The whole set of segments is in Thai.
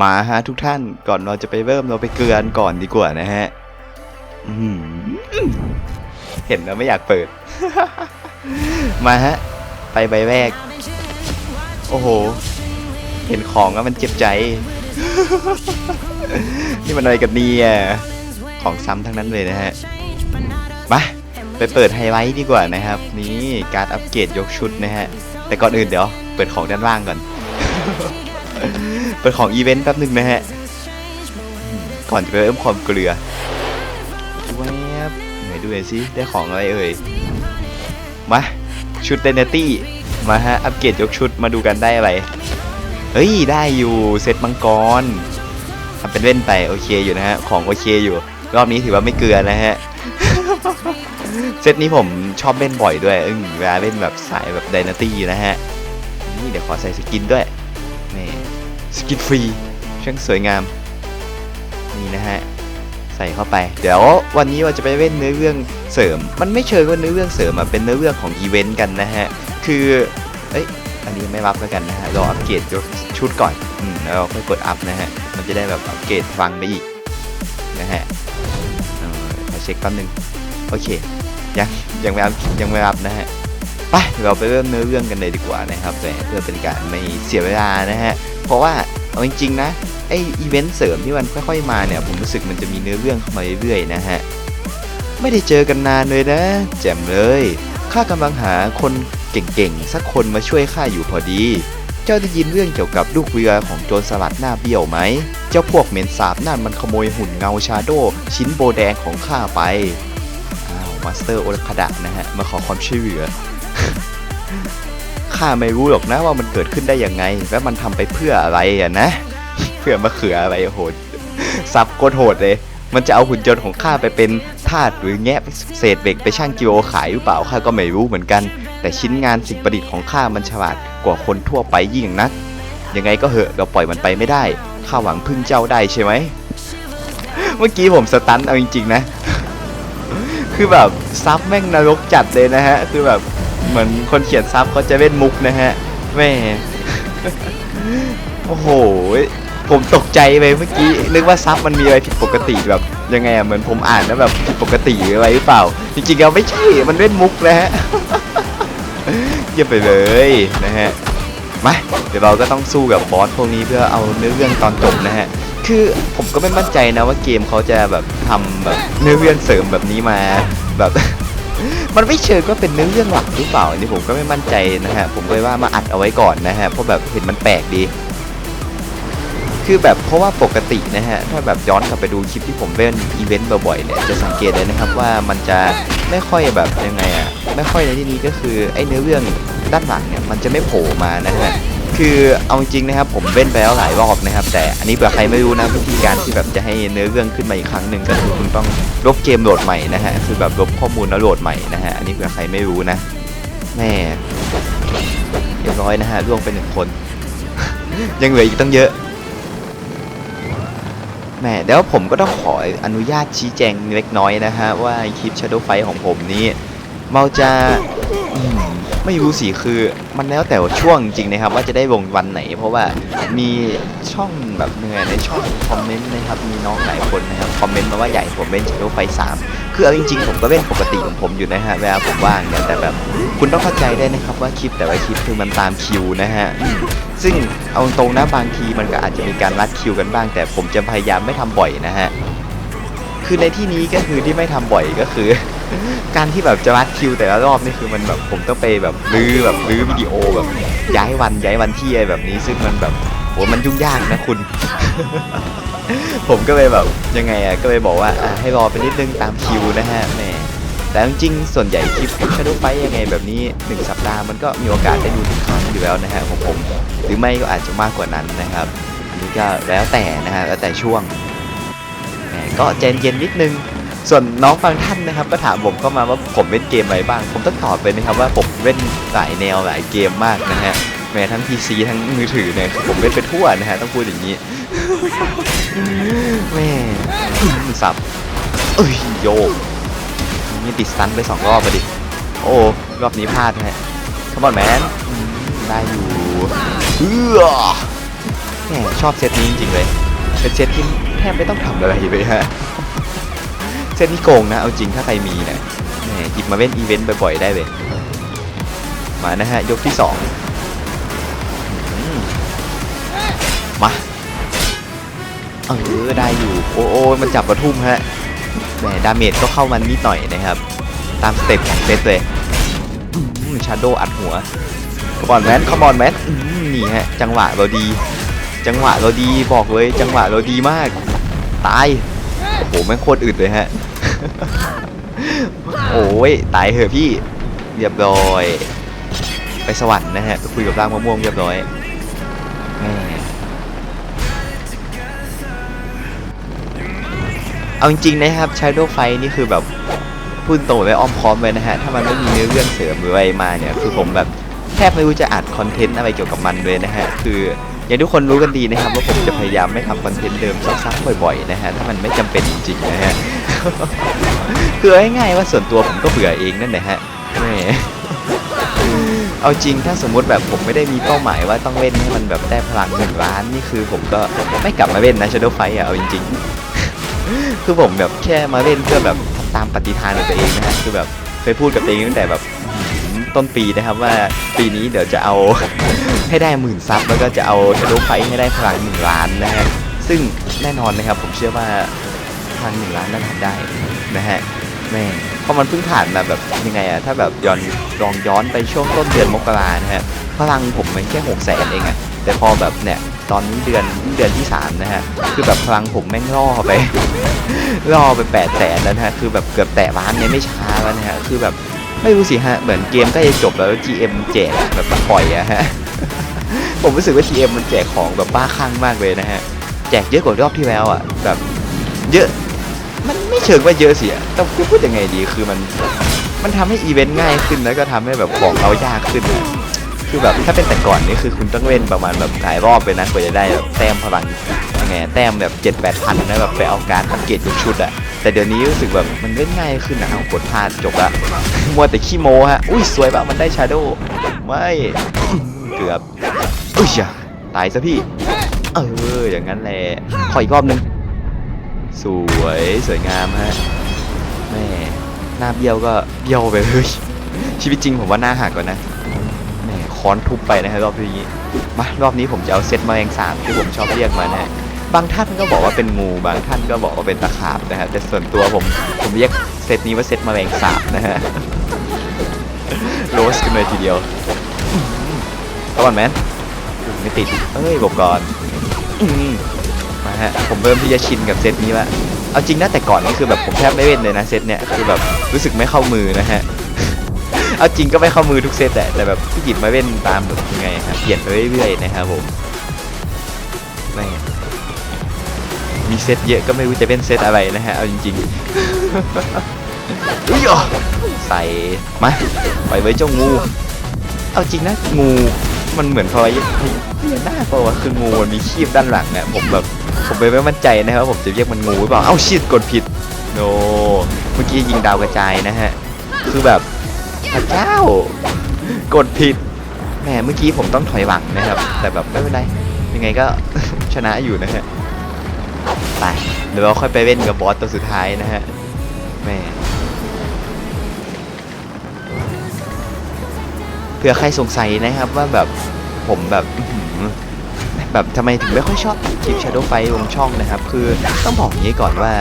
มาฮะทุกท่านก่อนเราจะไปเริ่มเราไปเกลือนก่อนดีกว่านะฮะเห็นแล้วไม่อยากเปิด มาฮะ ไปใบแรก โอ้โห เห็นของแล้วมันเจ็บใจ นี่มันอะไรกันเนี่ยของซ้ำทั้งนั้นเลยนะฮะ มาไปเปิดไฮไลท์ดีกว่านะครับ นี่การอัปเกรดยกชุดนะฮะ แต่ก่อนอื่นเดี๋ยว เปิดของด้านล่างก่อน เปิดของอีเวนต์แป๊บหนึ่งนะฮะ ก่อนจะไปเริ่มความเกลือแวบไหนดูหน่อยสิได้ของอะไรเอ่ย มา ชุดเดนตี้ มาฮะ อัปเกรดยกชุดมาดูกันได้อะไร เฮ้ย ได้อยู่ เซตมังกรทำเป็นเล่นไป โอเคอยู่นะฮะ ของโอเคอยู่ รอบนี้ถือว่าไม่เกลือนะฮะ เซตนี้ผมชอบเล่นบ่อยด้วย อึ้งเวลาเล่นแบบสายแบบไดนาตี้นะฮะ นี่เดี๋ยวขอใส่สกินด้วย กินฟรีช่างสวยงาม นี่นะฮะ ใส่เข้าไป เดี๋ยววันนี้เราจะไปเล่นเนื้อเรื่องเสริม มันไม่เชิงว่าเนื้อเรื่องเสริมอะเป็นเนื้อเรื่องของอีเวนต์กันนะฮะ คือ เอ้ย อันนี้ไม่รับแล้วกันนะฮะ รออัปเกรดชุดก่อน อืม แล้วเราค่อยกดอัพนะฮะ มันจะได้แบบอัปเกรดฟังไปอีกนะฮะขอเช็คแป๊บนึง โอเค ยังยังไม่รับยังไม่รับนะฮะไปเราไปเริ่มเนื้อเรื่องกันเลยดีกว่านะครับแต่เพื่อเป็นการไม่เสียเวลานะฮะ เพราะว่า เอาจริงๆนะไออีเวนต์เสริมที่มันค่อยๆมาเนี่ยผมรู้สึกมันจะมีเนื้อเรื่องเข้ามาเรื่อยๆนะฮะไม่ได้เจอกันนานเลยนะ แจ่มเลยข้ากำลังหาคนเก่งๆ สักคนมาช่วยข้าอยู่พอดี เจ้าได้ยินเรื่องเกี่ยวกับลูกเรือของโจรสลัดหน้าเบี้ยวไหม เจ้าพวกเหม็นสาบนั่นมันขโมยหุ่นเงาชาโดชิ้นโบแดงของข้าไป อ้าวมาสเตอร์โอรคดะนะฮะ มาขอความช่วยเหลือ ข้าไม่รู้หรอกนะว่ามันเกิดขึ้นได้ยังไง และมันทำไปเพื่ออะไรอะนะ เพื่อมาเขืออะไรโหดซับโคตรโหดเลย มันจะเอาหุ่นยนต์ของข้าไปเป็นทาสหรือแงะเศษเหล็กไปช่างกิโลขายหรือเปล่าข้าก็ไม่รู้เหมือนกัน แต่ชิ้นงานสิ่งประดิษฐ์ของข้ามันฉลาดกว่าคนทั่วไปยิ่งนัก ยังไงก็เหอะเราปล่อยมันไปไม่ได้ข้าหวังพึ่งเจ้าได้ใช่ไหมเมื่อกี้ผมสตันเอาจริงๆนะ คือแบบซับแม่งนรกจัดเลยนะฮะ คือแบบ เหมือนคนเขียนซับเขาจะเล่นมุกนะฮะแม่โอ้โห ผมตกใจไปเมื่อกี้นึกว่าซับมันมีอะไรผิดปกติแบบยังไงอะเหมือนผมอ่านแล้วแบบผิดปกติหรืออะไรหรือเปล่า จริงๆแล้วไม่ใช่มันเล่นมุกนะฮะเยี่ยมไปเลยนะฮะมาเดี๋ยวเราก็ต้องสู้กับบอสพวกนี้เพื่อเอาเนื้อเรื่องตอนจบนะฮะคือผมก็ไม่มั่นใจนะว่าเกมเขาจะแบบทำแบบเนื้อเรื่องเสริมแบบนี้มาแบบ มันไม่เชิงก็เป็นเนื้อเรื่องหลักหรือเปล่าอันนี้ผมก็ไม่มั่นใจนะฮะผมเลยว่ามาอัดเอาไว้ก่อนนะฮะเพราะแบบเห็นมันแปลกดีคือแบบเพราะว่าปกตินะฮะถ้าแบบย้อนกลับไปดูคลิปที่ผมเล่นอีเวนต์บ่อยๆเนี่ยจะสังเกตเลยนะครับว่ามันจะไม่ค่อยแบบยังไงอะไม่ค่อยในที่นี้ก็คือไอ้เนื้อเรื่องด้านหลังเนี่ยมันจะไม่โผล่มานะฮะ คือเอาจริงนะครับผมเล่นไปแล้วหลายรอบนะครับ แต่อันนี้เผื่อใครไม่รู้นะวิธีการที่แบบจะให้เนื้อเรื่องขึ้นมาอีกครั้งหนึ่งก็คือคุณต้องลบเกมโหลดใหม่นะฮะคือแบบลบข้อมูลแล้วโหลดใหม่นะฮะอันนี้เผื่อใครไม่รู้นะแม่เรียบร้อยนะฮะล่วงไปหนึ่งคน ยังเหลืออีกตั้งเยอะแหม่เดี๋ยวผมก็ต้องขออนุญาตชี้แจงเล็กน้อยนะฮะว่าคลิป Shadow Fight ของผมนี้เราจะอืม ไม่รู้สิคือมันแล้วแต่ช่วงจริงนะครับ ว่าจะได้ลงวันไหน เพราะว่ามีช่องแบบเหนื่อยในช่องคอมเมนต์นะครับมีน้องหลายคนนะครับคอมเมนต์มาว่าใหญ่ผมเล่น Shadow Fight 3คือเอาจริง ๆ ผมก็เล่นปกติของผมอยู่นะฮะเวลาผมว่างเนี่ยแต่แบบคุณต้องเข้าใจได้นะครับว่าคลิปแต่ละคลิปคือมันตามคิวนะฮะซึ่งเอาตรงนะบางทีมันก็อาจจะมีการรัดคิวกันบ้าง แต่ผมจะพยายามไม่ทำบ่อยนะฮะคือในที่นี้ก็คือที่ไม่ทำบ่อยก็คือ การที่แบบจะรัดคิวแต่ละรอบนี่คือมันแบบผมต้องไปแบบรื้อแบบรื้อวิดีโอแบบย้ายวันย้ายวันที่อะไรแบบนี้ ซึ่งมันแบบโหมันยุ่งยากนะคุณ ผมก็เลยแบบยังไงอะก็เลยบอกว่าอะให้รอไปนิดนึงตามคิวนะฮะแหมแต่จริงส่วนใหญ่คลิป Shadow Fight ยังไงแบบนี้ 1 สัปดาห์มันก็มีโอกาสได้ดูทุกครั้งอยู่แล้วนะฮะของผม หรือไม่ก็อาจจะมากกว่านั้นนะครับ อันนี้ก็แล้วแต่นะฮะแล้วแต่ช่วงแหมก็ใจเย็นนิดนึง ส่วนน้องบางท่านนะครับ ก็ถามผมเข้ามาว่าผมเล่นเกมอะไรบ้าง ผมต้องตอบไปนะครับว่าผมเล่นหลายแนวหลายเกมมากนะฮะแม้ทั้ง PC ทั้งมือถือเนี่ยผมเล่นไปทั่วนะฮะต้องพูดอย่างนี้แม่สับเอ้ยโยกนี่ติดสตันไปสองรอบไปดิโอ้รอบนี้พลาดนะฮะขบอนแมนได้อยู่เออแหมชอบเซตนี้จริงๆเลยเป็นเซตที่แทบไม่ต้องทำอะไรเลยฮะ เซตนี้โกงนะ เอาจริงถ้าใครมีเนะหยิบมาเล่นอีเวนต์บ่อยๆได้เลย มานะฮะ ยกที่สองมาเออได้อยู่ โอ้โอ้มันจับกระทุ่มฮะแหมดาเมจก็เข้ามันนิดหน่อยนะครับ ตามสเต็ปของเซตเลยชาโดอัดหัวขบอนแมนขบอนแมนนี่ฮะ จังหวะเราดี จังหวะเราดีบอกเลย จังหวะเราดีมาก ตาย โอ้โหแม่งโคตรอึดเลยฮะ โอ้ยตายเหอะพี่เรียบร้อย ไปสวรรค์นะฮะไปคุยกับร่างมะม่วงเรียบร้อยแม่เอาจริงๆนะครับ Shadow Fight นี่คือแบบพูดตรงเลยอ้อมค้อมเลยนะฮะ ถ้ามันไม่มีเนื้อเรื่องเสริมหรืออะไรมาเนี่ย คือผมแบบแทบไม่รู้จะอัดคอนเทนต์อะไรเกี่ยวกับมันเลยนะฮะ คือ อย่างทุกคนรู้กันดีนะครับว่าผมจะพยายามไม่ทำคอนเทนต์เดิมซ้ำๆบ่อยๆนะฮะถ้ามันไม่จำเป็นจริงๆนะฮะคือเอาง่ายๆว่าส่วนตัวผมก็เบื่อเองนั่นแหละฮะแหมเอาจริงถ้าสมมุติแบบผมไม่ได้มีเป้าหมายว่าต้องเล่นให้มันแบบได้พลังหนึ่งล้านนี่คือผมก็ไม่กลับมาเล่นนะ Shadow Fight อะเอาจริงๆ คือผมแบบแค่มาเล่นเพื่อแบบตามปฏิทานของตัวเองนะฮะคือแบบเคยพูดกับตัวเองตั้งแต่แบบ ต้นปีนะครับว่าปีนี้เดี๋ยวจะเอาให้ได้หมื่นซับแล้วก็จะเอา Shadow Fight ให้ได้พลังหนึ่งล้านนะฮะซึ่งแน่นอนนะครับผมเชื่อว่าพลังหนึ่งล้านน่าทำได้นะฮะแม่เพราะมันเพิ่งผ่านมาแบบยังไงอะถ้าแบบย้อนลองย้อนไปช่วงต้นเดือนมกรานะฮะพลังผมมันแค่หกแสนเองอะแต่พอแบบเนี่ยตอนนี้เดือนเดือนที่สามนะฮะคือแบบพลังผมแม่งล่อไปล่อไปแปดแสนแล้วนะฮะคือแบบเกือบแตะล้านเนี่ยไม่ช้าแล้วนะฮะคือแบบ ไม่รู้สิฮะ เหมือนเกมใกล้จะจบแล้ว GM แจกแบบปล่อยอะฮะ ผมรู้สึกว่า GM มันแจกของแบบบ้าคลั่งมากเลยนะฮะ แจกเยอะกว่ารอบที่แล้วอะแบบเยอะ มันไม่เชิงว่าเยอะสิอะแต่พูดยังไงดีคือมันมันทำให้อีเวนต์ง่ายขึ้นแล้วก็ทำให้แบบของเอายากขึ้น คือแบบถ้าเป็นแต่ก่อนนี่คือคุณต้องเล่นประมาณแบบหลายรอบเลยนะกว่าจะได้แบบแต้มพลังยังไงแต้มแบบเจ็ดแปดพันนะแบบไปเอาการดอัปเกรดทุกชุดอะ แต่เดี๋ยวนี้รู้สึกแบบมันเล่นง่ายขึ้นนะเอากดพลาดจบละมัวแต่ขี้โมฮะอุ้ยสวยแบบมันได้ชาโดไม่เกือบอุ้ยจ้ะตายซะพี่เอออย่างนั้นแหละขออีกรอบหนึงสวยสวยงามฮะแม่หน้าเบี้ยวก็เบี้ยวไปเลยชีวิตจริงผมว่าหน้าหักก่อนนะแม่ค้อนทุบไปนะฮะรอบนี้มารอบนี้ผมจะเอาเซตแมลงสาบที่ผมชอบเรียกมานะฮะ บางท่านก็บอกว่าเป็นงู บางท่านก็บอกว่าเป็นตะขาบนะฮะแต่ส่วนตัวผมผมเรียกเซตนี้ว่าเซตแมลงสาบนะฮะโรสกันเลยทีเดียวก่อนแมนไม่ติดเอ้ยบอกก่อนมาฮะผมเริ่มที่จะชินกับเซตนี้ละเอาจริงนะแต่ก่อนนี่คือแบบผมแทบไม่เล่นเลยนะเซตเนี่ยคือแบบรู้สึกไม่เข้ามือนะฮะเอาจริงก็ไม่เข้ามือทุกเซตแหละแต่แบบที่หยิบมาเล่นตามแบบยังไงครับเปลี่ยนไปเรื่อยๆนะครับผมไม่ มีเซตเยอะก็ไม่รู้จะเป็นเซตอะไรนะฮะ เอาจริงๆอุ้ยอะใส่มาปล่อยไว้เจ้างู เอาจริงนะงูมันเหมือนพลอยพญานาคเปล่าวะคืองูมันมีคีบด้านหลังเนี่ยผมแบบผมไม่มั่นใจนะครับว่าผมจะเรียกมันงูหรือเปล่าเอ้าชิดกดผิดโนเมื่อกี้ยิงดาวกระจายนะฮะคือแบบพระเจ้ากดผิดแหมเมื่อกี้ผมต้องถอยหลังนะครับ แต่แบบไม่เป็นไรยังไงก็ชนะอยู่นะฮะไปเดี๋ยวเราค่อยไปเล่นกับบอสตัวสุดท้ายนะฮะแม่เผื่อใครสงสัยนะครับว่าแบบผมแบบแบบทำไมถึงไม่ค่อยชอบคลิป Shadow Fight ลงช่องนะครับ คือต้องบอกอย่างนี้ก่อนว่า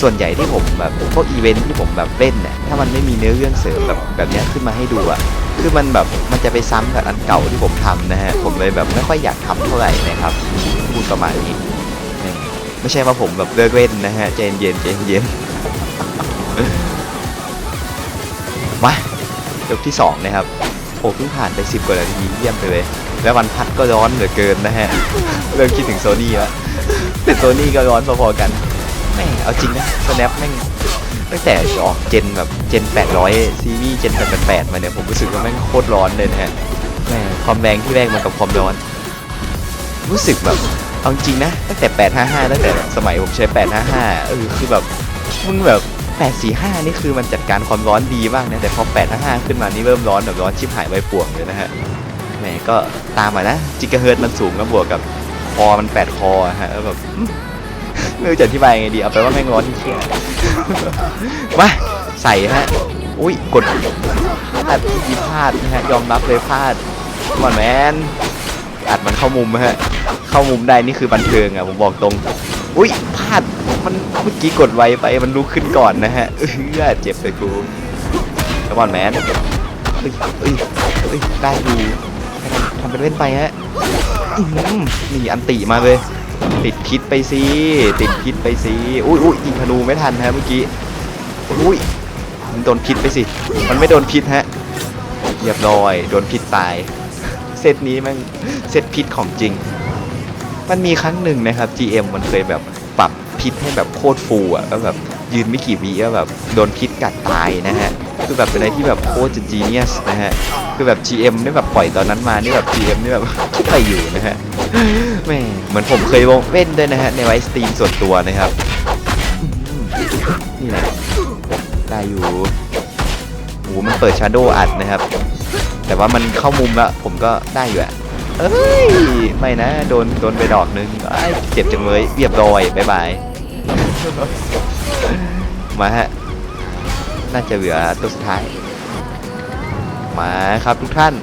ส่วนใหญ่ที่ผมแบบพวกอีเวนท์ที่ผมแบบเล่นเนี่ยถ้ามันไม่มีเนื้อเรื่องเสริมแบบแบบนี้ขึ้นมาให้ดูอะคือมันแบบมันจะไปซ้ำกับอันเก่าที่ผมทำนะฮะผมเลยแบบไม่ค่อยอยากทำเท่าไหร่นะครับพูดประมาณนี้ ไม่ใช่ว่าผมแบบเลิกเล่นนะฮะใจเย็นใจเย็นมายกที่สองนะครับโอ้เพิ่งผ่านไปสิบกว่านาทีเยี่ยมไปเลย แล้ววันพัดก็ร้อนเหลือเกินนะฮะ เริ่มคิดถึงโซนี่แล้วแต่โซนี่ก็ร้อนพอๆกันแม่เอาจริงนะสแนปแม่งตั้งแต่ออกเจนแบบเจน 800 ซีรีส์เจน 888 มาเนี่ยผมรู้สึกว่าแม่งโคตรร้อนเลยนะฮะแม่ความแรงที่แรกมากับความร้อน รู้สึกแบบ เอาจริงนะตั้งแต่ 855 ตั้งแต่สมัยผมใช้ 855 เออคือแบบมึงแบบ 845 นี่คือมันจัดการความร้อนดีมากนะแต่พอ 855 ขึ้นมานี่เริ่มร้อนแบบร้อนชิบหายใบป่วงเลยนะฮะแหมก็ตามมานะจิกะเฮิร์ตมันสูงแล้วบวกกับคอมันแปดคอฮะแล้วแบบไม่รู้จะอธิบายไงดีเอาไปว่าแม่งร้อนที่เชี่ยมาใส่ฮะอุ้ยกดอัดที่พลาดนะฮะยอมรับเลยพลาดมอนแมน อัดมันเข้ามุมฮะ เข้ามุมได้นี่คือบันเทิงอะผมบอกตรง อุ้ยพลาด มันเมื่อกี้กดไวไป มันลุกขึ้นก่อนนะฮะ เออเจ็บเลยกูมอนแมนเอ้ยเอ้ยเอ้ยได้อยู่ทำเป็นเล่นไปฮะนี่อันติมาเลย ติดพิษไปสิติดพิษไปสิอุ้ยอุ้ยยิงธนูไม่ทันฮะเมื่อกี้ อุ้ยมันโดนพิษไปสิ มันไม่โดนพิษฮะเรียบร้อย โดนพิษตาย เซตนี้มันเซตพิษของจริง มันมีครั้งหนึ่งนะครับ GM มันเคยแบบปรับพิษให้แบบโคตรฟูอะก็แบบยืนไม่กี่วิก็แบบโดนพิษกัดตายนะฮะ คือแบบเป็นอะไรที่แบบโคตรจะ genius นะฮะ คือแบบ GM นี่แบบปล่อยตอนนั้นมา นี่แบบ GM นี่แบบคิดอะไรอยู่นะฮะแม่เหมือนผมเคยวงเล่นด้วยนะฮะ ในไวสตรีมส่วนตัวนะครับ นี่แหละได้อยู่โอ้มันเปิดชาร์โดอัดนะครับ แต่ว่ามันเข้ามุมแล้วผมก็ได้อยู่อะเอ้ยไม่นะโดนโดนไปดอกนึงไอ้เจ็บจังเลยเรียบร้อยบายบายมาฮะน่าจะเหลือตัวสุดท้าย มาครับทุกท่าน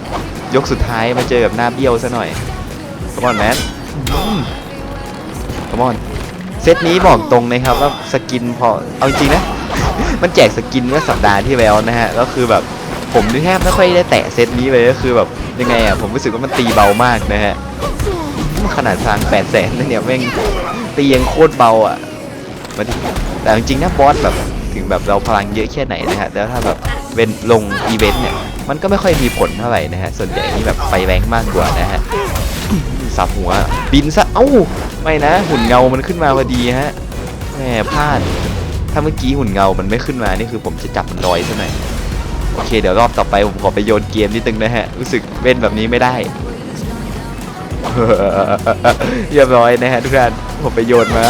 ยกสุดท้ายมาเจอกับหน้าเบี้ยวซะหน่อยคอมอนแมนคอมอนเซตนี้บอกตรงนะครับว่าสกินพอเอาจริงนะ มันแจกสกินเมื่อสัปดาห์ที่แล้วนะฮะก็คือแบบ ผมนี่แทบไม่ค่อยได้แตะเซตนี้เลยก็คือแบบยังไงอะผมรู้สึกว่ามันตีเบามากนะฮะขนาดทาง8 0 0แสนนั่นเนี่ยแม่งตียังโคตรเบาอะมาดแต่จริงๆนะบอสแบบถึงแบบเราพลังเยอะแค่ไหนนะฮะแล้วถ้าแบบเป็นลงอีเวนต์เนี่ยมันก็ไม่ค่อยมีผลเท่าไหร่นะฮะส่วนใหญ่นี่แบบไปแรงมากกว่านะฮะสับหัวบินซะเอ้าไม่นะ หุ่นเงามันขึ้นมาพอดีฮะแหมพลาด ถ้าเมื่อกี้หุ่นเงามันไม่ขึ้นมานี่คือผมจะจับมันลอยซะหน่อย เคเดี๋ยวรอบต่อไปผมขอไปโยนเกมนิดนึงนะฮะ รู้สึกเล่นแบบนี้ไม่ได้เรียบร้อยนะฮะทุกท่านผมไปโยนมา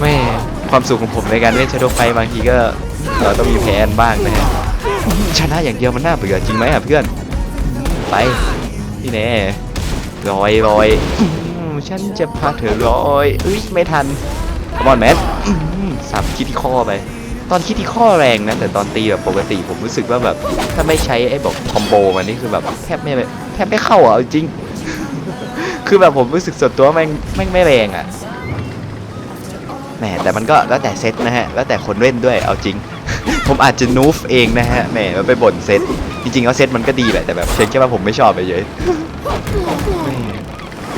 แม่ความสุขของผมในการเล่นชาโดว์ไฟบางทีก็เราต้องมีแพ้บ้างนะฮะชนะอย่างเดียวมันน่าเบื่อจริงไหมอะเพื่อน ไปนี่แน่ลอยลอยฉันจะพาเธอลอยเอ้ยไม่ทันคอมอนแมนสับคิดที่ข้อไป ตอนคิดที่ข้อแรงนะแต่ตอนตีแบบปกติผมรู้สึกว่าแบบ ถ้าไม่ใช้ไอ้บอกคอมโบมันนี่คือแบบแทบไม่แทบไม่เข้าอะเอาจริง คือแบบผมรู้สึกส่วนตัวแม่งแม่งไม่แรงอะแหมแต่มันก็แล้วแต่เซตนะฮะ แล้วแต่คนเล่นด้วยเอาจริง ผมอาจจะนูฟเองนะฮะแหมมันไปบ่นเซตจริงๆแล้วเซตมันก็ดีแหละแต่แบบเซตแค่ว่าผมไม่ชอบไปเฉย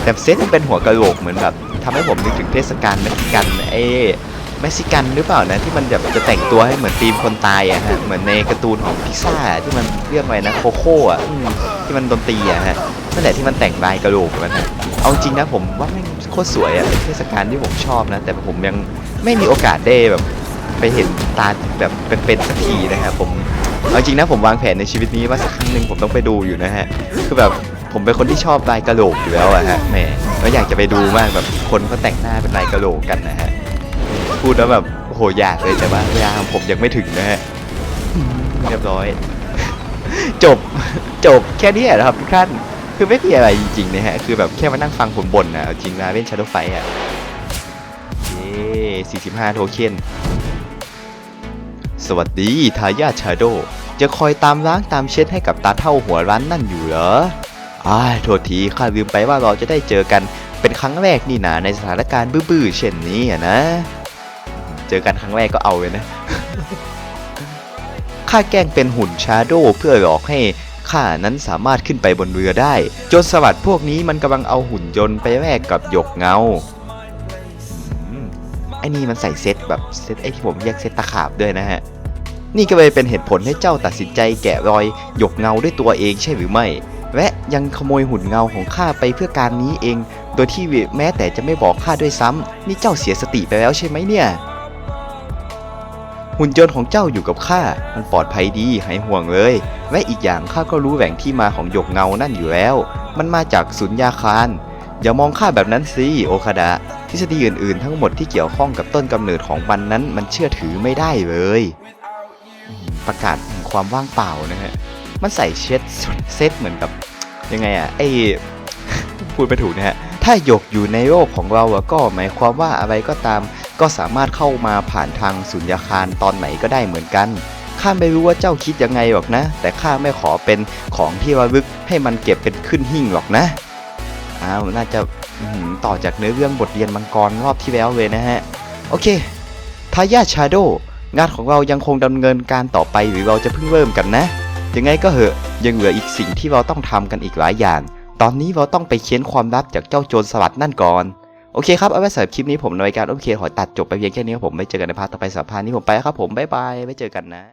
แต่เซตมันเป็นหัวกระโหลกเหมือนแบบทำให้ผมนึกถึงเทศกาลเม็กซิกันเอ้ เม็กซิกันหรือเปล่านะที่มันแบบจะแต่งตัวให้เหมือนธีมคนตายอะฮะเหมือนในการ์ตูนของพิซซ่าที่มันเรียกว่าไงนะโคโค่อะที่มันดนตรีอะฮะนั่นแหละที่มันแต่งลายกะโหลกมันเอาจริงนะผมว่าแม่งโคตรสวยอะเป็นเทศกาลที่ผมชอบนะ แต่ผมยังไม่มีโอกาสได้แบบไปเห็นตาแบบเป็นๆสักทีนะครับผมเอาจริงนะผมวางแผนในชีวิตนี้ว่าสักครั้งหนึ่งผมต้องไปดูอยู่นะฮะคือแบบผมเป็นคนที่ชอบลายกะโหลกอยู่แล้วอะฮะแหมแล้วอยากจะไปดูมากแบบคนเขาแต่งหน้าเป็นลายกะโหลกกันนะฮะ พูดแล้วแบบโอ้โหอยากเลยแต่ว่าเวลาของผมยังไม่ถึงนะฮะอืมเรียบร้อย จบจบแค่นี้แหละครับทุกท่านคือไม่มีอะไรจริงๆนะฮะคือแบบแค่มานั่งฟังผมบ่นนะเอาจริงนะเล่น Shadow Fight อะเย้45 โทเค็นสวัสดีทายาทชาโดจะคอยตามล้างตามเช็ดให้กับตาเท่าหัวร้านนั่นอยู่เหรออ้ายโทษทีข้าลืมไปว่าเราจะได้เจอกันเป็นครั้งแรกนี่นาในสถานการณ์บื้อๆเช่นนี้อะนะ เจอกันครั้งแรกก็เอาเลยนะข้าแกล้งเป็นหุ่นชาโดเพื่อหลอกให้ข้านั้นสามารถขึ้นไปบนเรือได้จนสวัสด์พวกนี้มันกำลังเอาหุ่นยนต์ไปแลกกับหยกเงาอืมไอ้นี่มันใส่เซตแบบเซตไอ้ที่ผมเรียกเซตตะขาบด้วยนะฮะ นี่ก็เลยเป็นเหตุผลให้เจ้าตัดสินใจแกะรอยหยกเงาด้วยตัวเองใช่หรือไม่ และยังขโมยหุ่นเงาของข้าไปเพื่อการนี้เอง โดยที่แม้แต่จะไม่บอกข้าด้วยซ้ำนี่เจ้าเสียสติไปแล้วใช่ไหมเนี่ย หุ่นยนต์ของเจ้าอยู่กับข้า มันปลอดภัยดีหายห่วงเลย และอีกอย่างข้าก็รู้แหล่งที่มาของหยกเงานั่นอยู่แล้ว มันมาจากสุญญาคาร อย่ามองข้าแบบนั้นสิโอคาดะ ทฤษฎีอื่นๆ ทั้งหมดที่เกี่ยวข้องกับต้นกำเนิดของมันนั้น มันเชื่อถือไม่ได้เลย ประกาศถึงความว่างเปล่านะฮะ มันใส่เช็ดเซตเหมือนกับยังไงอะไอพูดไม่ถูกนะฮะ ถ้าหยกอยู่ในโลกของเราอะก็หมายความว่าอะไรก็ตาม ก็สามารถเข้ามาผ่านทางสุญญาคารตอนไหนก็ได้เหมือนกันข้าไม่รู้ว่าเจ้าคิดยังไงหรอกนะ แต่ข้าไม่ขอเป็นของที่ระลึกให้มันเก็บเป็นขึ้นหิ่งหรอกนะอ้าวน่าจะต่อจากเนื้อเรื่องบทเรียนมังกรรอบที่แล้วเลยนะฮะ โอเคทายาทชาโดงานของเรายังคงดำเนินการต่อไปหรือเราจะเพิ่งเริ่มกันนะ ยังไงก็เหอะยังเหลืออีกสิ่งที่เราต้องทำกันอีกหลายอย่าง ตอนนี้เราต้องไปเค้นความลับจากเจ้าโจรสลัดนั่นก่อน โอเคครับ เอาไว้สำหรับคลิปนี้ผมในรายการโอเคขอตัดจบไปเพียงแค่นี้ผมไม่เจอกันในพาร์ทต่อไปสัปดาห์นี้ผมไปครับผม บ๊ายบาย ไว้เจอกันนะ